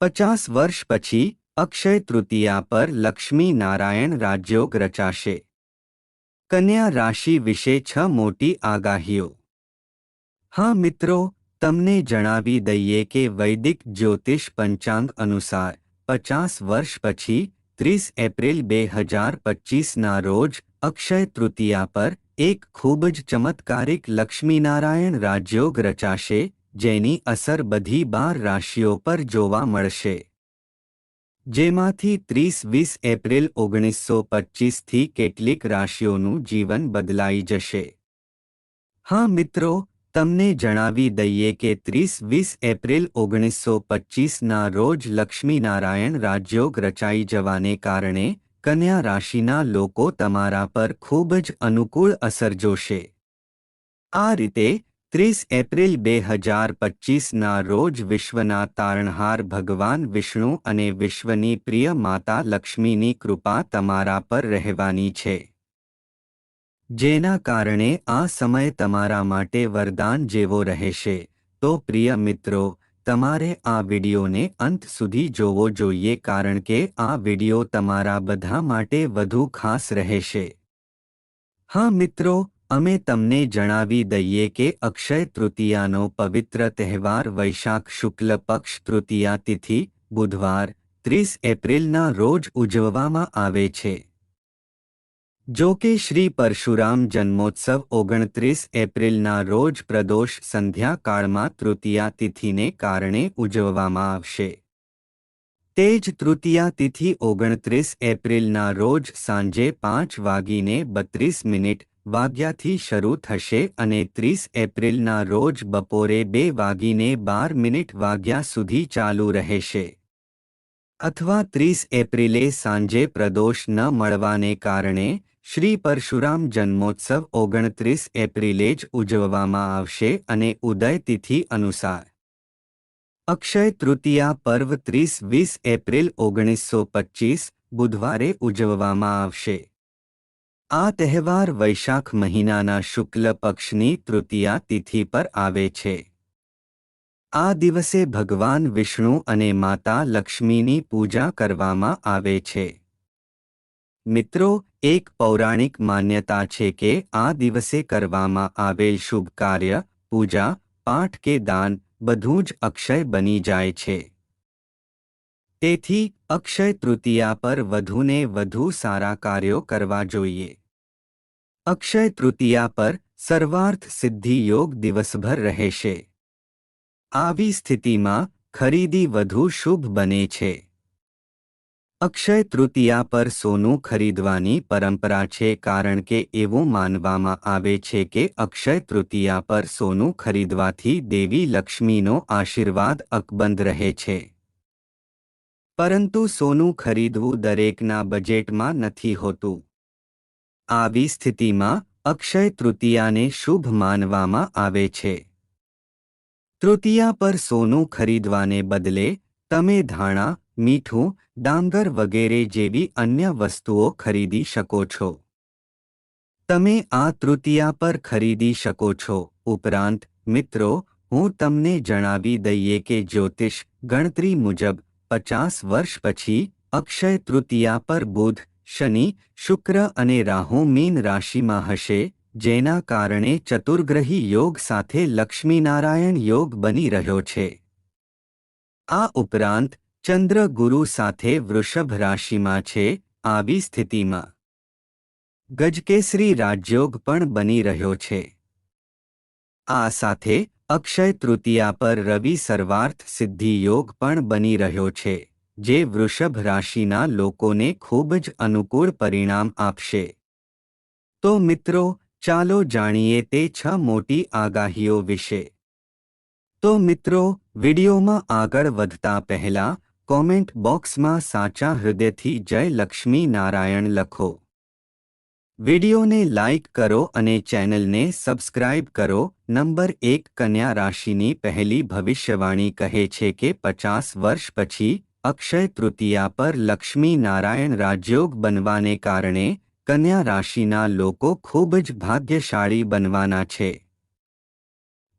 પચાસ વર્ષ પછી અક્ષય તૃતીયા પર લક્ષ્મી નારાયણ રાજયોગ રચાશે કન્યા રાશિ વિશે છ મોટી આગાહીઓ હા મિત્રો તમને જણાવી દઈએ કે વૈદિક જ્યોતિષ પંચાંગ અનુસાર પચાસ વર્ષ પછી ત્રીસ એપ્રિલ બે હજાર પચીસના રોજ અક્ષય તૃતીયા પર એક ખૂબ જ ચમત્કારિક લક્ષ્મીનારાયણ રાજયોગ રચાશે જેની અસર બધી બાર રાશિઓ પર જોવા મળશે. જેમાંથી ત્રીસ વીસ એપ્રિલ ઓગણીસો પચીસથી કેટલીક રાશિઓનું જીવન બદલાઈ જશે. હા મિત્રો, તમને જણાવી દઈએ કે ત્રીસ વીસ એપ્રિલ ઓગણીસો પચીસના રોજ લક્ષ્મીનારાયણ રાજયોગ રચાઈ જવાને કારણે કન્યા રાશિના લોકો તમારા પર ખૂબ જ અનુકૂળ અસર જોશે. આ રીતે ત્રીસ એપ્રિલ બે હજાર પચીસના રોજ વિશ્વના તારણહાર ભગવાન વિષ્ણુ અને વિશ્વની પ્રિય માતા લક્ષ્મીની કૃપા તમારા પર રહેવાની છે. જેના કારણે આ સમય તમારા માટે વરદાન જેવો રહેશે. તો પ્રિય મિત્રો, તમારે આ વિડિયોને અંત સુધી જોવો જોઈએ કારણ કે આ વિડિયો તમારા બધા માટે વધુ ખાસ રહેશે. હા મિત્રો અમે તમને જણાવી દઈએ કે અક્ષય તૃતીયાનો પવિત્ર તહેવાર વૈશાખ શુક્લ પક્ષ તૃતીયા તિથિ, બુધવાર, ત્રીસ એપ્રિલના રોજ ઉજવવામાં આવે છે. જો કે શ્રી પરશુરામ જન્મોત્સવ ઓગણત્રીસ એપ્રિલના રોજ પ્રદોષ સંધ્યાકાળમાં તૃતીયા તિથિને કારણે ઉજવવામાં આવશે. તે જ તૃતીયા તિથિ ઓગણત્રીસ એપ્રિલના રોજ સાંજે પાંચ વાગીને બત્રીસ મિનિટ વાગ્યાથી શરૂ થશે અને ત્રીસ એપ્રિલના રોજ બપોરે બે વાગીને બાર મિનિટ વાગ્યા સુધી ચાલુ રહેશે. અથવા ત્રીસ એપ્રિલે સાંજે પ્રદોષ ન મળવાને કારણે શ્રી પરશુરામ જન્મોત્સવ ઓગણત્રીસ એપ્રિલે જ ઉજવવામાં આવશે અને ઉદય તિથિ અનુસાર. અક્ષય તૃતીયા પર્વ ત્રીસ વીસ એપ્રિલ ઓગણીસો પચ્ચીસ બુધવારે ઉજવવામાં આવશે. આ તહેવાર વૈશાખ મહિનાના શુક્લ પક્ષની તૃતીયા તિથિ પર આવે છે. આ દિવસે ભગવાન વિષ્ણુ અને માતા લક્ષ્મીની પૂજા કરવામાં આવે છે. મિત્રો, એક પૌરાણિક માન્યતા છે કે આ દિવસે કરવામાં આવેલ શુભ કાર્ય, પૂજા, પાઠ કે દાન બધું જ અક્ષય બની જાય છે. તેથી અક્ષય તૃતીયા પર વધુને વધુ સારા કાર્યો કરવા જોઈએ. અક્ષય તૃતીયા પર સર્વાર્થ સિદ્ધિ યોગ દિવસભર રહેશે આવી સ્થિતિમાં ખરીદી વધુ શુભ બને છે. અક્ષય તૃતીયા પર સોનું ખરીદવાની પરંપરા છે કારણ કે એવું માનવામાં આવે છે કે અક્ષય તૃતીયા પર સોનું ખરીદવાથી દેવી લક્ષ્મીનો આશીર્વાદ અકબંધ રહે છે. પરંતુ સોનું ખરીદવું દરેકના બજેટમાં નથી હોતું. આવી સ્થિતિમાં અક્ષય તૃતીયાને શુભ માનવામાં આવે છે. તૃતીયા પર સોનું ખરીદવાને બદલે તમે ધાણા, મીઠું, ડાંગર વગેરે જેવી અન્ય વસ્તુઓ ખરીદી શકો છો. તમે આ તૃતીયા પર ખરીદી શકો છો. ઉપરાંત, મિત્રો, હું તમને જણાવી દઈએ કે જ્યોતિષ ગણતરી મુજબ પચાસ વર્ષ પછી અક્ષય તૃતીયા પર બુધ શનિ, શુક્ર અને રાહુ મીન રાશિમાં હશે, જેના કારણે ચતુર્ગ્રહી યોગ સાથે લક્ષ્મીનારાયણ યોગ બની રહ્યો છે. આ ઉપરાંત, ચંદ્ર ગુરુ સાથે વૃષભ રાશિમાં છે, આવી સ્થિતિમાં. ગજકેસરી રાજયોગ પણ બની રહ્યો છે. આ સાથે અક્ષય તૃતીયા પર રવિ સર્વાર્થ સિદ્ધિ યોગ પણ બની રહ્યો છે. જે વૃષભ રાશિના લોકોને ખૂબ જ અનુકૂળ પરિણામ આપશે. તો મિત્રો, ચાલો જાણીએ તે છ મોટી આગાહીઓ વિશે. તો મિત્રો, વિડીયોમાં આગળ વધતા પહેલા, કોમેન્ટ બોક્સમાં સાચા હૃદયથી જય લક્ષ્મી નારાયણ લખો. વિડિયોને લાઇક કરો અને ચેનલને સબસ્ક્રાઇબ કરો. નંબર એક કન્યા રાશિની પહેલી ભવિષ્યવાણી કહે છે કે પચાસ વર્ષ પછી અક્ષય તૃતીયા પર લક્ષ્મી નારાયણ રાજયોગ બનવાને કારણે કન્યા રાશિના લોકો ખૂબ જ ભાગ્યશાળી બનવાના છે.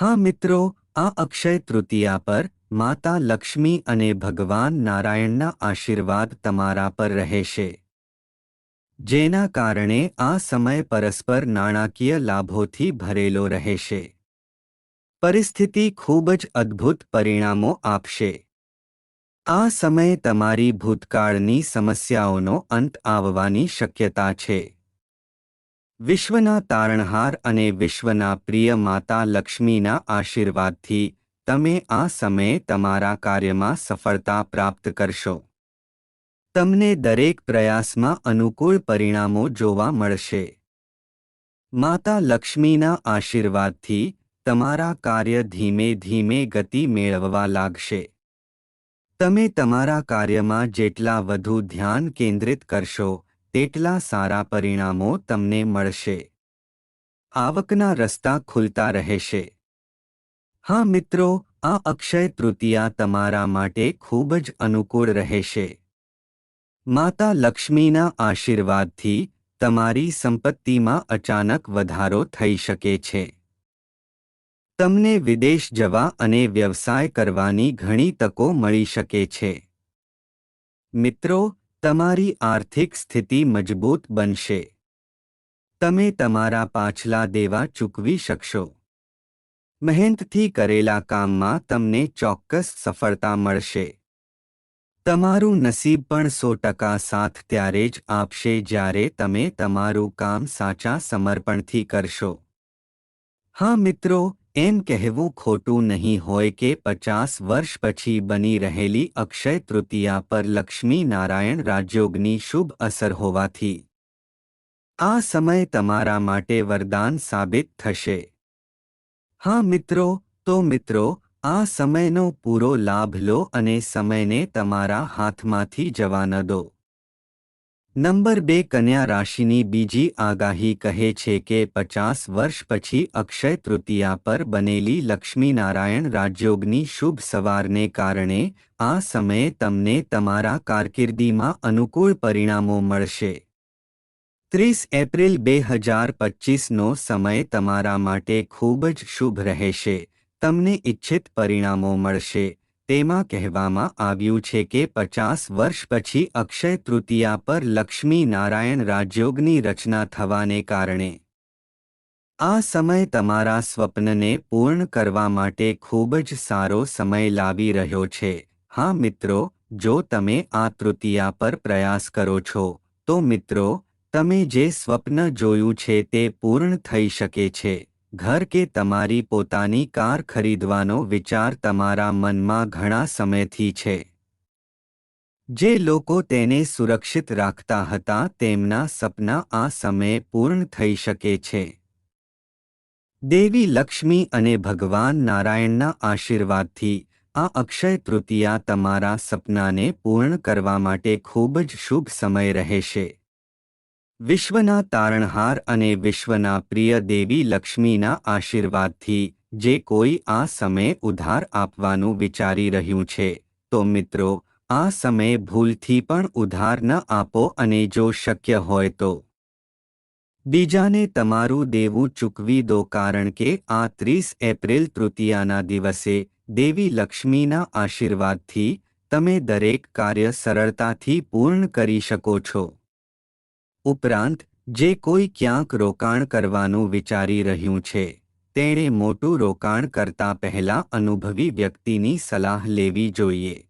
હા મિત્રો, આ અક્ષય તૃતીયા પર માતા લક્ષ્મી અને ભગવાન નારાયણના આશીર્વાદ તમારા પર રહેશે. જેના કારણે આ સમય પરસ્પર નાણાકીય લાભોથી ભરેલો રહેશે. પરિસ્થિતિ ખૂબ જ અદ્ભુત પરિણામો આપશે. આ સમયે તમારી ભૂતકાળની સમસ્યાઓનો અંત આવવાની શક્યતા છે. વિશ્વના તારણહાર અને વિશ્વના પ્રિય માતા લક્ષ્મીના આશીર્વાદથી તમે આ સમયે તમારા કાર્યમાં સફળતા પ્રાપ્ત કરશો. તમને દરેક પ્રયાસમાં અનુકૂળ પરિણામો જોવા મળશે. માતા લક્ષ્મીના આશીર્વાદથી તમારા કાર્ય ધીમે ધીમે ગતિ મેળવવા લાગશે. તમે તમારા કાર્યમાં જેટલા વધુ ધ્યાન કેન્દ્રિત કરશો, તેટલા સારા પરિણામો તમને મળશે. આવકના રસ્તા ખુલતા રહેશે. હા મિત્રો, આ અક્ષય તૃતીયા તમારા માટે ખૂબ જ અનુકૂળ રહેશે. માતા લક્ષ્મીના આશીર્વાદથી તમારી સંપત્તિમાં અચાનક વધારો થઈ શકે છે. તમને વિદેશ જવા અને વ્યવસાય કરવાની ઘણી તકો મળી શકે છે. મિત્રો, તમારી આર્થિક સ્થિતિ મજબૂત બનશે. તમે તમારા પાછલા દેવા ચૂકવી શકશો. મહેનતથી કરેલા કામમાં તમને ચોક્કસ સફળતા મળશે. તમારું નસીબ પણ સો ટકા સાથ ત્યારે જ આપશે જ્યારે તમે તમારું કામ સાચા સમર્પણથી કરશો. હા મિત્રો એમ કહેવું ખોટું નહીં હોય કે પચાસ વર્ષ પછી બની રહેલી અક્ષય તૃતીયા પર લક્ષ્મી નારાયણ રાજયોગની શુભ અસર હોવાથી. આ સમય તમારા માટે વરદાન સાબિત થશે. હા મિત્રો, તો મિત્રો, આ સમયનો પૂરો લાભ લો અને સમયને તમારા હાથમાંથી જવા ન દો. નંબર બે કન્યા રાશિની બીજી આગાહી કહે છે કે પચાસ વર્ષ પછી અક્ષય તૃતીયા પર બનેલી લક્ષ્મીનારાયણ રાજયોગની શુભ સવારને કારણે આ સમયે તમને તમારા કારકિર્દીમાં અનુકૂળ પરિણામો મળશે. ત્રીસ એપ્રિલ બે હજાર પચ્ચીસનો સમય તમારા માટે ખૂબ જ શુભ રહેશે. તમને ઇચ્છિત પરિણામો મળશે. તેમાં કહેવામાં આવ્યું છે કે પચાસ વર્ષ પછી અક્ષય તૃતીયા પર લક્ષ્મી નારાયણ રાજયોગની રચના થવાને કારણે. આ સમય તમારા સ્વપ્નને પૂર્ણ કરવા માટે ખૂબ જ સારો સમય લાવી રહ્યો છે. હા મિત્રો, જો તમે આ તૃતીયા પર પ્રયાસ કરો છો, તો મિત્રો, તમે જે સ્વપ્ન જોયું છે તે પૂર્ણ થઈ શકે છે. ઘર કે તમારી પોતાની કાર ખરીદવાનો વિચાર તમારા મનમાં ઘણા સમયથી છે. જે લોકો તેને સુરક્ષિત રાખતા હતા, તેમના સપના આ સમયે પૂર્ણ થઈ શકે છે. દેવી લક્ષ્મી અને ભગવાન નારાયણના આશીર્વાદથી આ અક્ષય તૃતીયા તમારા સપનાને પૂર્ણ કરવા માટે ખૂબ જ શુભ સમય રહેશે. વિશ્વના તારણહાર અને વિશ્વના પ્રિય દેવી લક્ષ્મીના આશીર્વાદથી જે કોઈ આ સમયે ઉધાર આપવાનું વિચારી રહ્યું છે, તો મિત્રો, આ સમયે ભૂલથી પણ ઉધાર ન આપો અને જો શક્ય હોય તો. બીજાને તમારું દેવું ચૂકવી દો કારણ કે આ ત્રીસ એપ્રિલ તૃતીયાના દિવસે દેવી લક્ષ્મીના આશીર્વાદથી તમે દરેક કાર્ય સરળતાથી પૂર્ણ કરી શકો છો. ઉપરાંત, જે કોઈ ક્યાંક રોકાણ કરવાનું વિચારી રહ્યું છે, તેણે મોટું રોકાણ કરતા પહેલા અનુભવી વ્યક્તિની સલાહ લેવી જોઈએ.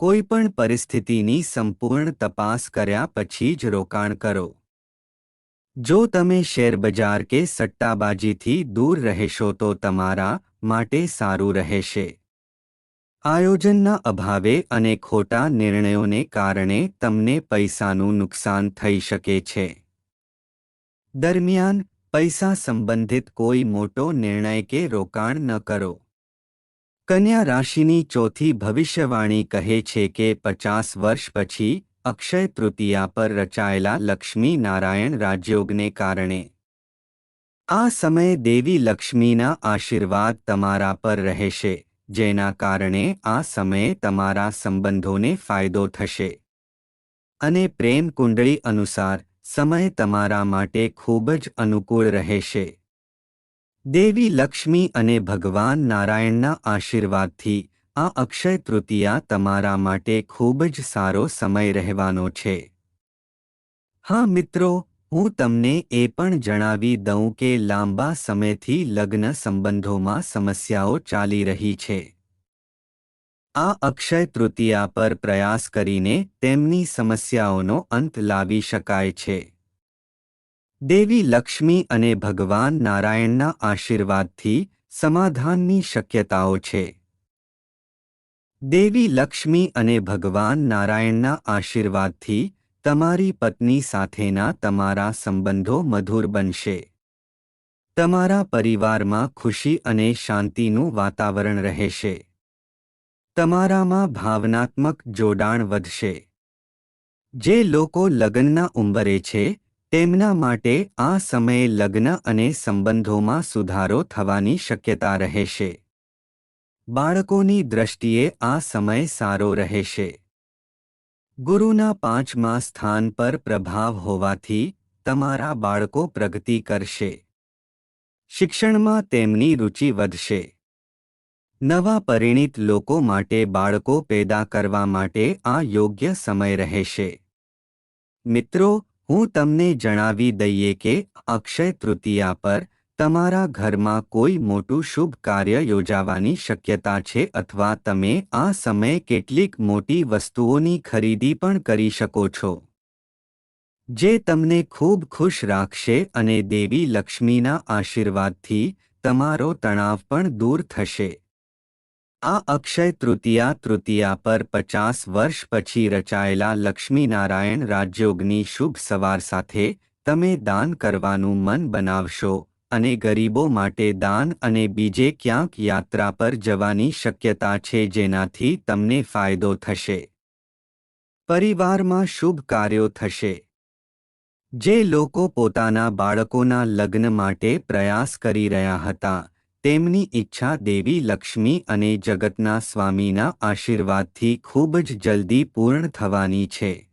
કોઈપણ પરિસ્થિતિની સંપૂર્ણ તપાસ કર્યા પછી જ રોકાણ કરો. જો તમે શેરબજાર કે સટ્ટાબાજીથી દૂર રહેશો તો તમારા માટે સારું રહેશે. આયોજનના અભાવે અને ખોટા નિર્ણયોને કારણે તમને પૈસાનું નુકસાન થઈ શકે છે. દરમિયાન, પૈસા સંબંધિત કોઈ મોટો નિર્ણય કે રોકાણ ન કરો. કન્યા રાશિની ચોથી ભવિષ્યવાણી કહે છે કે પચાસ વર્ષ પછી અક્ષય તૃતીયા પર રચાયેલા લક્ષ્મી નારાયણ રાજયોગને કારણે. આ સમયે દેવી લક્ષ્મીના આશીર્વાદ તમારા પર રહેશે. જેના કારણે આ સમયે તમારા સંબંધોને ફાયદો થશે. અને પ્રેમ કુંડળી અનુસાર, સમય તમારા માટે ખૂબ જ અનુકૂળ રહેશે. દેવી લક્ષ્મી અને ભગવાન નારાયણના આશીર્વાદથી, આ અક્ષય તૃતીયા તમારા માટે ખૂબ જ સારો સમય રહેવાનો છે. હા મિત્રો હું તમને એ પણ જણાવી દઉં કે લાંબા સમયથી લગ્ન સંબંધોમાં સમસ્યાઓ ચાલી રહી છે. આ અક્ષય તૃતીયા પર પ્રયાસ કરીને તેમની સમસ્યાઓનો અંત લાવી શકાય છે. દેવી લક્ષ્મી અને ભગવાન નારાયણના આશીર્વાદથી સમાધાનની શક્યતાઓ છે. દેવી લક્ષ્મી અને ભગવાન નારાયણના આશીર્વાદથી તમારી પત્ની સાથેના તમારા સંબંધો મધુર બનશે. તમારા પરિવારમાં ખુશી અને શાંતિનું વાતાવરણ રહેશે. તમારામાં ભાવનાત્મક જોડાણ વધશે. જે લોકો લગ્નના ઉંબરે છે, તેમના માટે આ સમયે લગ્ન અને સંબંધોમાં સુધારો થવાની શક્યતા રહેશે. બાળકોની દ્રષ્ટિએ આ સમય સારો રહેશે. ગુરુના પાંચમા સ્થાન પર પ્રભાવ હોવાથી તમારા બાળકો પ્રગતિ કરશે. શિક્ષણમાં તેમની રુચિ વધશે. નવા પરિણિત લોકો માટે બાળકો પેદા કરવા માટે આ યોગ્ય સમય રહેશે. મિત્રો, હું તમને જણાવી દઈએ કે અક્ષય તૃતીયા પર તમારા ઘરમાં કોઈ મોટું શુભ કાર્ય યોજાવાની શક્યતા છે અથવા તમે આ સમયે કેટલીક મોટી વસ્તુઓની ખરીદી પણ કરી શકો છો. જે તમને ખૂબ ખુશ રાખશે અને દેવી લક્ષ્મીના આશીર્વાદથી તમારો તણાવ પણ દૂર થશે. આ અક્ષય તૃતીયા તૃતીયા પર પચાસ વર્ષ પછી રચાયેલા લક્ષ્મીનારાયણ રાજયોગની શુભ સવાર સાથે તમે દાન કરવાનું મન બનાવશો. અને ગરીબો માટે દાન અને બીજે ક્યાંક યાત્રા પર જવાની શક્યતા છે જેનાથી તમને ફાયદો થશે. પરિવારમાં શુભ કાર્યો થશે. જે લોકો પોતાના બાળકોના લગ્ન માટે પ્રયાસ કરી રહ્યા હતા, તેમની ઈચ્છા દેવી લક્ષ્મી અને જગતના સ્વામીના આશીર્વાદથી ખૂબ જ જલ્દી પૂર્ણ થવાની છે.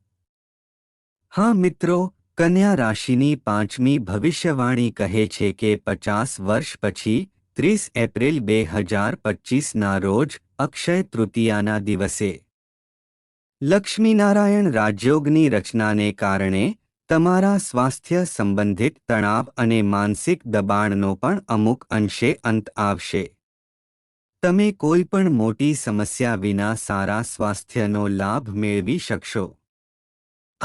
હા મિત્રો કન્યા રાશિની પાંચમી ભવિષ્યવાણી કહે છે કે પચાસ વર્ષ પછી ત્રીસ એપ્રિલ બે હજાર પચીસના રોજ અક્ષય તૃતીયાના દિવસે. લક્ષ્મીનારાયણ રાજયોગની રચનાને કારણે તમારા સ્વાસ્થ્ય સંબંધિત તણાવ અને માનસિક દબાણનો પણ અમુક અંશે અંત આવશે. તમે કોઈ પણ મોટી સમસ્યા વિના સારા સ્વાસ્થ્યનો લાભ મેળવી શકશો.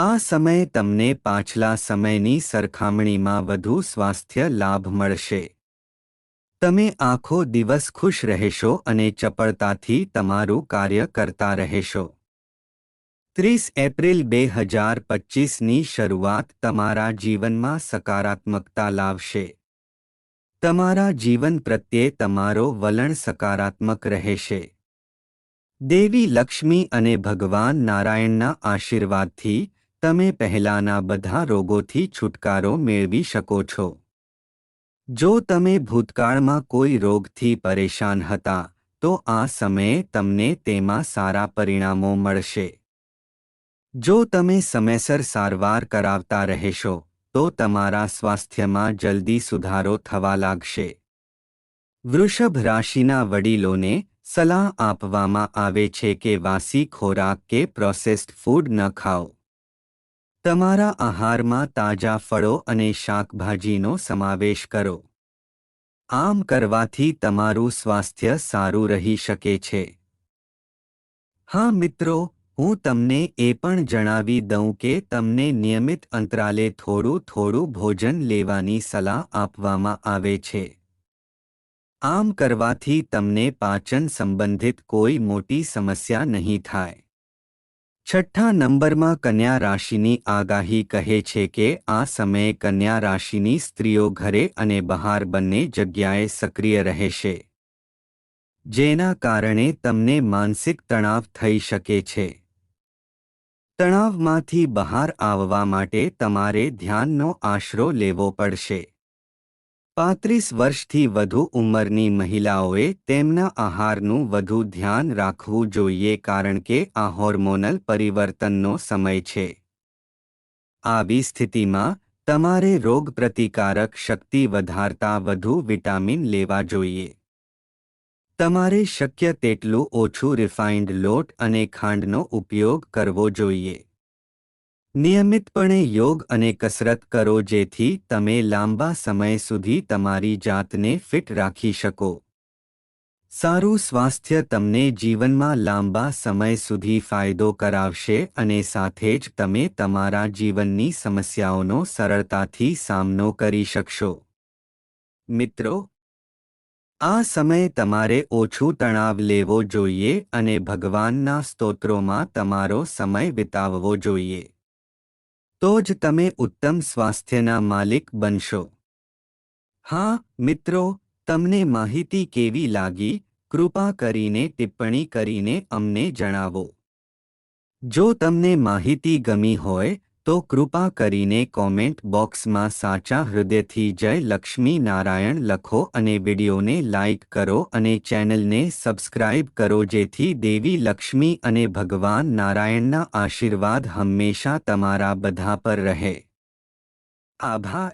આ સમયે તમને પાછલા સમયની સરખામણીમાં વધુ સ્વાસ્થ્ય લાભ મળશે. તમે આખો દિવસ ખુશ રહેશો અને ચપળતાથી તમારું કાર્ય કરતા રહેશો. ત્રીસ એપ્રિલ બે હજાર પચીસની શરૂઆત તમારા જીવનમાં સકારાત્મકતા લાવશે. તમારા જીવન પ્રત્યે તમારો વલણ સકારાત્મક રહેશે. દેવી લક્ષ્મી અને ભગવાન નારાયણના આશીર્વાદથી તમે પહેલાના બધા રોગોથી છુટકારો મેળવી શકો છો. જો તમે ભૂતકાળમાં કોઈ રોગથી પરેશાન હતા, તો આ સમયે તમને તેમાં સારા પરિણામો મળશે. જો તમે સમયસર સારવાર કરાવતા રહેશો, તો તમારા સ્વાસ્થ્યમાં જલ્દી સુધારો થવા લાગશે. વૃષભ રાશિના વડીલોને સલાહ આપવામાં આવે છે કે વાસી ખોરાક કે પ્રોસેસ્ડ ફૂડ ન ખાઓ. તમારા આહારમાં તાજા ફળો અને શાકભાજીનો સમાવેશ કરો. આમ કરવાથી તમારું સ્વાસ્થ્ય સારું રહી શકે છે. હા મિત્રો, હું તમને એ પણ જણાવી દઉં કે તમને નિયમિત અંતરાલે થોડું થોડું ભોજન લેવાની સલાહ આપવામાં આવે છે. આમ કરવાથી તમને પાચન સંબંધિત કોઈ મોટી સમસ્યા નહીં થાય. છઠ્ઠા નંબરમાં કન્યા રાશિની આગાહી કહે છે કે આ સમયે કન્યા રાશિની સ્ત્રીઓ ઘરે અને બહાર બંને જગ્યાએ સક્રિય રહેશે. જેના કારણે તમને માનસિક તણાવ થઈ શકે છે. તણાવમાંથી બહાર આવવા માટે તમારે ધ્યાનનો આશરો લેવો પડશે. પાંત્રીસ વર્ષથી વધુ ઉંમરની મહિલાઓએ તેમના આહારનું વધુ ધ્યાન રાખવું જોઈએ કારણ કે આ હોર્મોનલ પરિવર્તનનો સમય છે. આવી સ્થિતિમાં, તમારે રોગપ્રતિકારક શક્તિ વધારતા વધુ વિટામિન લેવા જોઈએ. તમારે શક્ય તેટલું ઓછું રિફાઇન્ડ લોટ અને ખાંડનો ઉપયોગ કરવો જોઈએ. નિયમિતપણે યોગ અને કસરત કરો જેથી તમે લાંબા સમય સુધી તમારી જાતને ફિટ રાખી શકો. સારું સ્વાસ્થ્ય તમને જીવનમાં લાંબા સમય સુધી ફાયદો કરાવશે અને સાથે જ તમે તમારા જીવનની સમસ્યાઓનો સરળતાથી સામનો કરી શકશો. મિત્રો, આ સમયે તમારે ઓછું તણાવ લેવો જોઈએ અને ભગવાનના સ્તોત્રોમાં તમારો સમય વિતાવવો જોઈએ. તો જ તમે ઉત્તમ સ્વાસ્થ્યના માલિક બનશો. હા, મિત્રો, તમને માહિતી કેવી લાગી? કૃપા કરીને ટિપ્પણી કરીને અમને જણાવો. જો તમને માહિતી ગમી હોય તો કૃપા કરીને કોમેન્ટ બોક્સમાં સાચા હૃદયથી જય લક્ષ્મી નારાયણ લખો અને વિડિયોને લાઇક કરો અને ચેનલને સબસ્ક્રાઇબ કરો જેથી દેવી લક્ષ્મી અને ભગવાન નારાયણના આશીર્વાદ હંમેશા તમારા બધા પર રહે. આભાર.